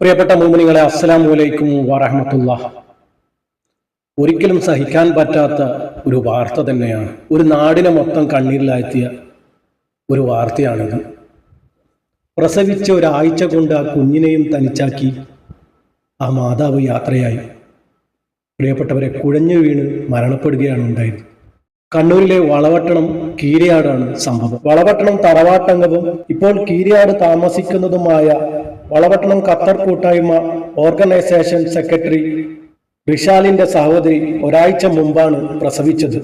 പ്രിയപ്പെട്ട മോമിനികളെ അസ്സലാമു അലൈക്കും വറഹമത്തുള്ള ഒരിക്കലും സഹിക്കാൻ പറ്റാത്ത ഒരു വാർത്ത തന്നെയാണ്. ഒരു നാടിനെ മൊത്തം കണ്ണീരിലാഴ്ത്തിയ ഒരു വാർത്തയാണിത്. പ്രസവിച്ച ഒരാഴ്ച കൊണ്ട് ആ കുഞ്ഞിനെയും തനിച്ചാക്കി ആ മാതാവ് യാത്രയായി. പ്രിയപ്പെട്ടവരെ കുഴഞ്ഞു വീണ് മരണപ്പെടുകയാണ് ഉണ്ടായത്. കണ്ണൂരിലെ വളവട്ടണം കീരിയാടാണ് സംഭവം. വളവട്ടണം തറവാട്ടംഗവും ഇപ്പോൾ കീരിയാട് താമസിക്കുന്നതുമായ വളവട്ടണം ഖത്തർ കൂട്ടായ്മ ഓർഗനൈസേഷൻ സെക്രട്ടറി റിഷാലിന്റെ സഹോദരി ഒരാഴ്ച മുമ്പാണ് പ്രസവിച്ചത്.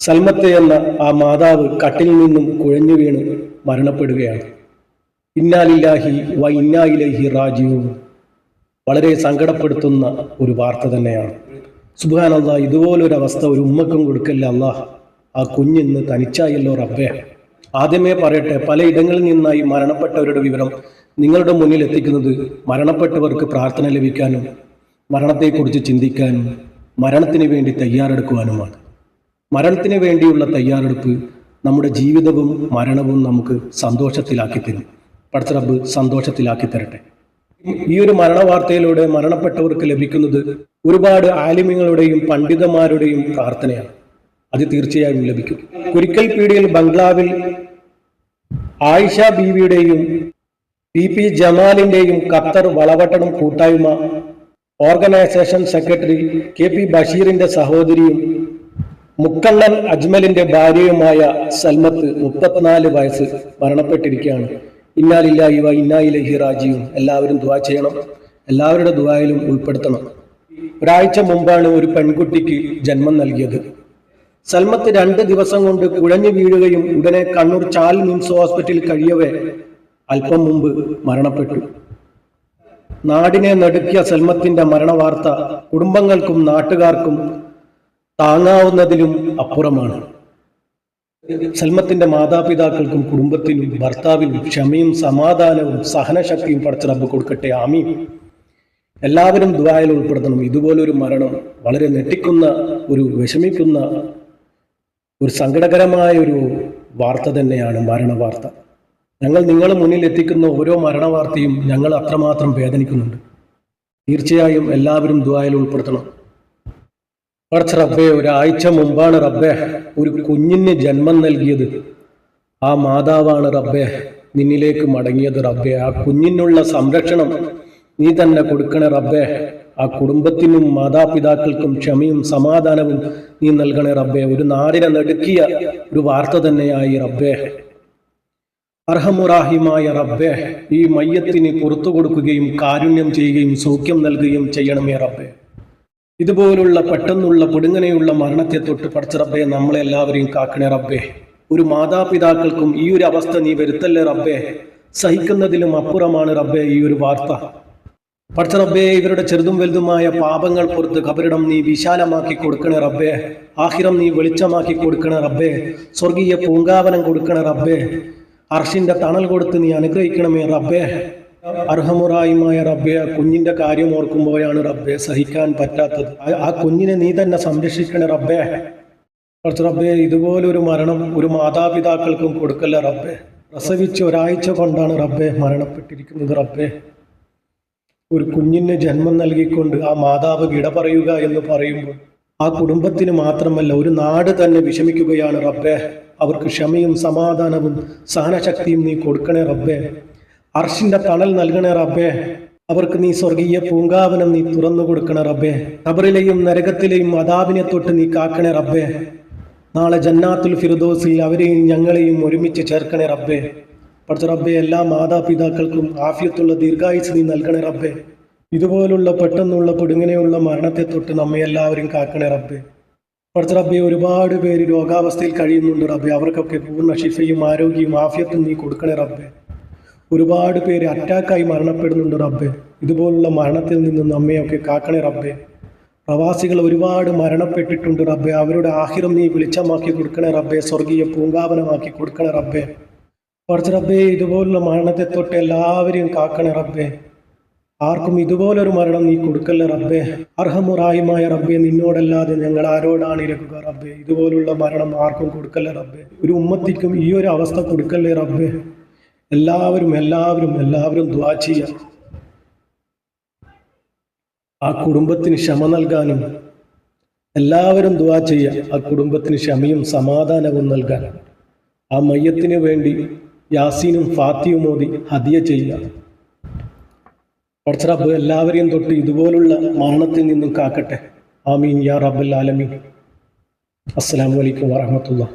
സൽമത്ത് എന്ന ആ മാതാവ് കട്ടിൽ നിന്നും കുഴഞ്ഞു വീണ് മരണപ്പെടുകയാണ്. ഇന്നാലില്ലാഹി വ ഇന്നായിലഹി റാജീവും വളരെ സങ്കടപ്പെടുത്തുന്ന ഒരു വാർത്ത തന്നെയാണ്. സുബാനല്ല ഇതുപോലൊരു അവസ്ഥ ഒരു ഉമ്മക്കും കൊടുക്കല്ല അള്ളാഹ് ആ കുഞ്ഞിന്ന് തനിച്ചായല്ലോ റബ്ബേ. ആദ്യമേ പറയട്ടെ പലയിടങ്ങളിൽ നിന്നായി മരണപ്പെട്ടവരുടെ വിവരം നിങ്ങളുടെ മുന്നിൽ എത്തിക്കുന്നത് മരണപ്പെട്ടവർക്ക് പ്രാർത്ഥന ലഭിക്കാനും മരണത്തെക്കുറിച്ച് ചിന്തിക്കാനും മരണത്തിന് വേണ്ടി തയ്യാറെടുക്കുവാനുമാണ്. മരണത്തിന് വേണ്ടിയുള്ള തയ്യാറെടുപ്പ് നമ്മുടെ ജീവിതവും മരണവും നമുക്ക് സന്തോഷത്തിലാക്കി തരും. പടച്ചറബ് സന്തോഷത്തിലാക്കി തരട്ടെ. ഈ ഒരു മരണവാർത്തയിലൂടെ മരണപ്പെട്ടവർക്ക് ലഭിക്കുന്നത് ഒരുപാട് ആലിമ്യങ്ങളുടെയും പണ്ഡിതന്മാരുടെയും പ്രാർത്ഥനയാണ്. അത് തീർച്ചയായും ലഭിക്കും. കുരിക്കൽ പീടിയിൽ ബംഗ്ലാവിൽ ആയിഷ ബീവിയുടെയും പി പി ജമാലിന്റെയും ഖത്തർ വളവട്ടണം കൂട്ടായ്മ ഓർഗനൈസേഷൻ സെക്രട്ടറി കെ പി ബഷീറിന്റെ സഹോദരിയും മുക്കണ്ണൻ അജ്മലിന്റെ ഭാര്യയുമായ സൽമത്ത് മുപ്പത്തിനാല് വയസ്സ് മരണപ്പെട്ടിരിക്കുകയാണ്. ഇന്നാലില്ലായി ഇവ ഇന്നായിലഹി റാജിയും എല്ലാവരും ദുവാ ചെയ്യണം. എല്ലാവരുടെ ദുവായിലും ഉൾപ്പെടുത്തണം. ഒരാഴ്ച മുമ്പാണ് ഒരു പെൺകുട്ടിക്ക് ജന്മം നൽകിയത്. സൽമത്ത് രണ്ട് ദിവസം കൊണ്ട് കുഴഞ്ഞു വീഴുകയും ഉടനെ കണ്ണൂർ ചാൽ മിംസ് ഹോസ്പിറ്റലിൽ കഴിയവേ അല്പം മുമ്പ് മരണപ്പെട്ടു. നാടിനെ നടുക്കിയ സൽമത്തിന്റെ മരണവാർത്ത കുടുംബങ്ങൾക്കും നാട്ടുകാർക്കും താങ്ങാവുന്നതിലും അപ്പുറമാണ്. സൽമത്തിന്റെ മാതാപിതാക്കൾക്കും കുടുംബത്തിനും ഭർത്താവിനും ക്ഷമയും സമാധാനവും സഹനശക്തിയും പഠിച്ച റബ്ബ് കൊടുക്കട്ടെ ആമി എല്ലാവരും ദ്വായൽ ഉൾപ്പെടുത്തണം. ഇതുപോലൊരു മരണം വളരെ ഞെട്ടിക്കുന്ന ഒരു വിഷമിക്കുന്ന ഒരു സങ്കടകരമായ ഒരു വാർത്ത തന്നെയാണ് മരണവാർത്ത. ഞങ്ങൾ നിങ്ങളുടെ മുന്നിൽ എത്തിക്കുന്ന ഓരോ മരണവാർത്തയും ഞങ്ങൾ അത്രമാത്രം വേദനിക്കുന്നുണ്ട്. തീർച്ചയായും എല്ലാവരും ദ്വായിൽ ഉൾപ്പെടുത്തണം. കുറച്ച് റബ്ബെ ഒരാഴ്ച മുമ്പാണ് റബ്ബെ ഒരു കുഞ്ഞിന് ജന്മം നൽകിയത്. ആ മാതാവാണ് റബ്ബെ നിന്നിലേക്ക് മടങ്ങിയത് റബ്ബെ. ആ കുഞ്ഞിനുള്ള സംരക്ഷണം നീ തന്നെ കൊടുക്കണേ റബ്ബെ. ആ കുടുംബത്തിനും മാതാപിതാക്കൾക്കും ക്ഷമയും സമാധാനവും നീ നൽകണേ റബ്ബെ. ഒരു നാടിനെ നടുക്കിയ ഒരു വാർത്ത തന്നെയായി റബ്ബെ. അർഹമുറാഹിമായ റബ്ബെ ഈ മയ്യത്തിന് പുറത്തു കൊടുക്കുകയും കാരുണ്യം ചെയ്യുകയും സൗഖ്യം നൽകുകയും ചെയ്യണമേ റബ്ബെ. ഇതുപോലുള്ള പെട്ടെന്നുള്ള പൊടുങ്ങനെയുള്ള മരണത്തെ തൊട്ട് പഠിച്ച റബ്ബെ നമ്മളെല്ലാവരെയും കാക്കണേ റബ്ബെ. ഒരു മാതാപിതാക്കൾക്കും ഈ ഒരു അവസ്ഥ നീ വരുത്തല്ലേ റബ്ബെ? സഹിക്കുന്നതിലും അപ്പുറമാണ് റബ്ബെ ഈ ഒരു വാർത്ത. പഠിച്ച റബ്ബെ ഇവരുടെ ചെറുതും വലുതുമായ പാപങ്ങൾ പുറത്ത് കബരിടം നീ വിശാലമാക്കി കൊടുക്കണേ റബ്ബെ. ആഹിറം നീ വെളിച്ചമാക്കി കൊടുക്കണേ റബ്ബെ. സ്വർഗീയ പൂങ്കാവനം കൊടുക്കണേ റബ്ബെ. അർഷിന്റെ തണൽ കൊടുത്ത് നീ അനുഗ്രഹിക്കണമേ റബ്ബേ. അർഹമുറായുമായ റബ്ബെ കുഞ്ഞിന്റെ കാര്യം ഓർക്കുമ്പോഴാണ് റബ്ബെ സഹിക്കാൻ പറ്റാത്തത്. ആ കുഞ്ഞിനെ നീ തന്നെ സംരക്ഷിക്കണേ റബ്ബെ. കുറച്ച് റബ്ബെ ഇതുപോലൊരു മരണം ഒരു മാതാപിതാക്കൾക്കും കൊടുക്കല്ല റബ്ബെ. പ്രസവിച്ച് ഒരാഴ്ച കൊണ്ടാണ് റബ്ബെ മരണപ്പെട്ടിരിക്കുന്നത് റബ്ബെ. ഒരു കുഞ്ഞിന് ജന്മം നൽകിക്കൊണ്ട് ആ മാതാവ് വിട പറയുക എന്ന് പറയുമ്പോൾ ആ കുടുംബത്തിന് മാത്രമല്ല ഒരു നാട് തന്നെ വിഷമിക്കുകയാണ് റബ്ബെ. അവർക്ക് ക്ഷമയും സമാധാനവും സഹനശക്തിയും നീ കൊടുക്കണേ റബ്ബേ. അർഷിന്റെ തണൽ നൽകണേ റബ്ബെ. അവർക്ക് നീ സ്വർഗീയ പൂങ്കാവനം നീ തുറന്നു കൊടുക്കണേ റബ്ബേ. കബറിലെയും നരകത്തിലെയും അതാവിനെ തൊട്ട് നീ കാക്കണേ റബ്ബേ. നാളെ ജന്നാത്തുൽ ഫിർദോസിൽ അവരെയും ഞങ്ങളെയും ഒരുമിച്ച് ചേർക്കണേ റബ്ബെ. പഠിച്ച റബ്ബെ എല്ലാ മാതാപിതാക്കൾക്കും ആഫിയത്തുള്ള ദീർഘായുസ് നീ നൽകണേ റബ്ബേ. ഇതുപോലുള്ള പെട്ടെന്നുള്ള പൊടുങ്ങനെയുള്ള മരണത്തെ തൊട്ട് നമ്മെ എല്ലാവരും കാക്കണേ റബ്ബെ. പഠിച്ച റബ്ബെ ഒരുപാട് പേര് രോഗാവസ്ഥയിൽ കഴിയുന്നുണ്ട് റബ്ബെ. അവർക്കൊക്കെ പൂർണ ശിഫയും ആരോഗ്യവും ആഫിയത്തും നീ കൊടുക്കണേ റബ്ബെ. ഒരുപാട് പേര് അറ്റാക്കായി മരണപ്പെടുന്നുണ്ട് റബ്ബെ. ഇതുപോലുള്ള മരണത്തിൽ നിന്ന് നമ്മയൊക്കെ കാക്കണേ റബ്ബെ. പ്രവാസികൾ ഒരുപാട് മരണപ്പെട്ടിട്ടുണ്ട് റബ്ബെ. അവരുടെ ആഹിരം നീ വെളിച്ചമാക്കി കൊടുക്കണേ റബ്ബെ. സ്വർഗീയ പൂങ്കാവനമാക്കി കൊടുക്കണേ റബ്ബെ. കുറച്ച് റബ്ബെ ഇതുപോലുള്ള മരണത്തെ തൊട്ട് എല്ലാവരെയും കാക്കണേ റബ്ബെ. ആർക്കും ഇതുപോലൊരു മരണം നീ കൊടുക്കല്ല റബ്ബെ. അർഹമുറായുമായ റബ്ബെ നിന്നോടല്ലാതെ ഞങ്ങൾ ആരോടാണ് ഇരക്കുക റബ്ബെ? ഇതുപോലുള്ള മരണം ആർക്കും കൊടുക്കല്ല റബ്ബെ. ഒരു ഉമ്മത്തിക്കും ഈ ഒരു അവസ്ഥ കൊടുക്കല്ലേ റബ്ബെ? എല്ലാവരും എല്ലാവരും എല്ലാവരും ദ്വാ ചെയ്യാം. ആ കുടുംബത്തിന് ക്ഷമ നൽകാനും എല്ലാവരും ദ്വാ ചെയ്യുക ആ കുടുംബത്തിന് ക്ഷമയും സമാധാനവും നൽകാൻ ആ മയ്യത്തിന് വേണ്ടി യാസീനും ഫാത്തിയും മോദി ഹദിയ ചെയ്യുക പടച്ചറബ് എല്ലാവരെയും തൊട്ട് ഇതുപോലുള്ള മരണത്തിൽ നിന്നും കാക്കട്ടെ. ആമീൻ യാ റബ്ബൽ ആലമീൻ. അസ്സലാമു അലൈക്കും വറഹമത്തുള്ള